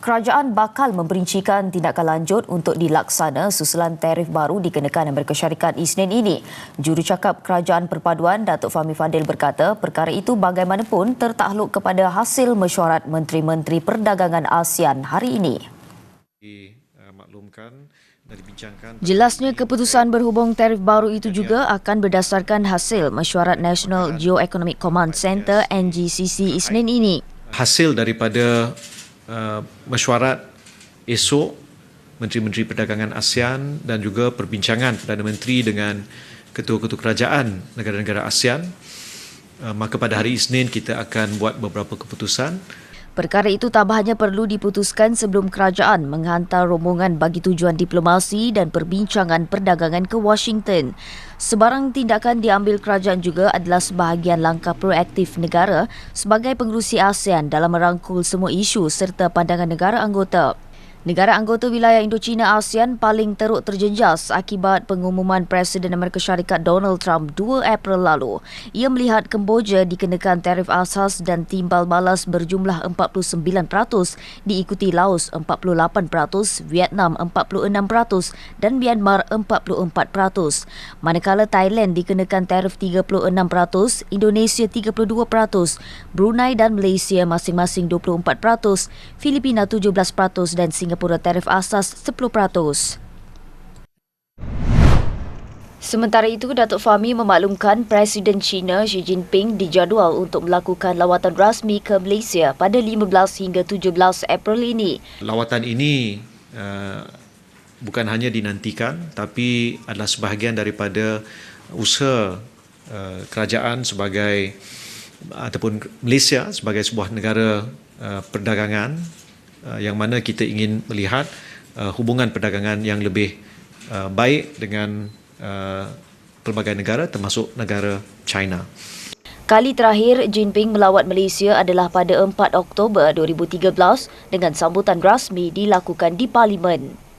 Kerajaan bakal memperincikan tindakan lanjut untuk dilaksana susulan tarif baru dikenakan Amerika Syarikat Isnin ini. Jurucakap Kerajaan Perpaduan Datuk Fahmi Fadil berkata perkara itu bagaimanapun tertakluk kepada hasil mesyuarat Menteri-Menteri Perdagangan ASEAN hari ini. dimaklumkan dan dibincangkan Jelasnya keputusan berhubung tarif baru itu juga akan berdasarkan hasil mesyuarat National Geoeconomic Command Centre NGCC Isnin ini. hasil daripada uh, mesyuarat esok Menteri-Menteri Perdagangan ASEAN dan juga perbincangan Perdana Menteri dengan ketua-ketua kerajaan negara-negara ASEAN. Uh, maka pada hari Isnin kita akan buat beberapa keputusan Perkara itu tambahnya perlu diputuskan sebelum kerajaan menghantar rombongan bagi tujuan diplomasi dan perbincangan perdagangan ke Washington. Sebarang tindakan diambil kerajaan juga adalah sebahagian langkah proaktif negara sebagai pengerusi ASEAN dalam merangkul semua isu serta pandangan negara anggota. Negara anggota wilayah Indochina ASEAN paling teruk terjejas akibat pengumuman Presiden Amerika Syarikat Donald Trump 2 April lalu. Ia melihat Kemboja dikenakan tarif asas dan timbal balas berjumlah 49%, diikuti Laos 48%, Vietnam 46% dan Myanmar 44%. Manakala Thailand dikenakan tarif 36%, Indonesia 32%, Brunei dan Malaysia masing-masing 24%, Filipina 17% dan Singapura tarif asas 10%. Sementara itu, Datuk Fahmi memaklumkan Presiden China Xi Jinping dijadual untuk melakukan lawatan rasmi ke Malaysia pada 15 hingga 17 April ini. lawatan ini uh, bukan hanya dinantikan tapi adalah sebahagian daripada usaha uh, kerajaan sebagai ataupun Malaysia sebagai sebuah negara uh, perdagangan uh, yang mana kita ingin melihat uh, hubungan perdagangan yang lebih uh, baik dengan uh, pelbagai negara termasuk negara China. Kali terakhir Jinping melawat Malaysia adalah pada 4 Oktober 2013 dengan sambutan rasmi dilakukan di Parlimen.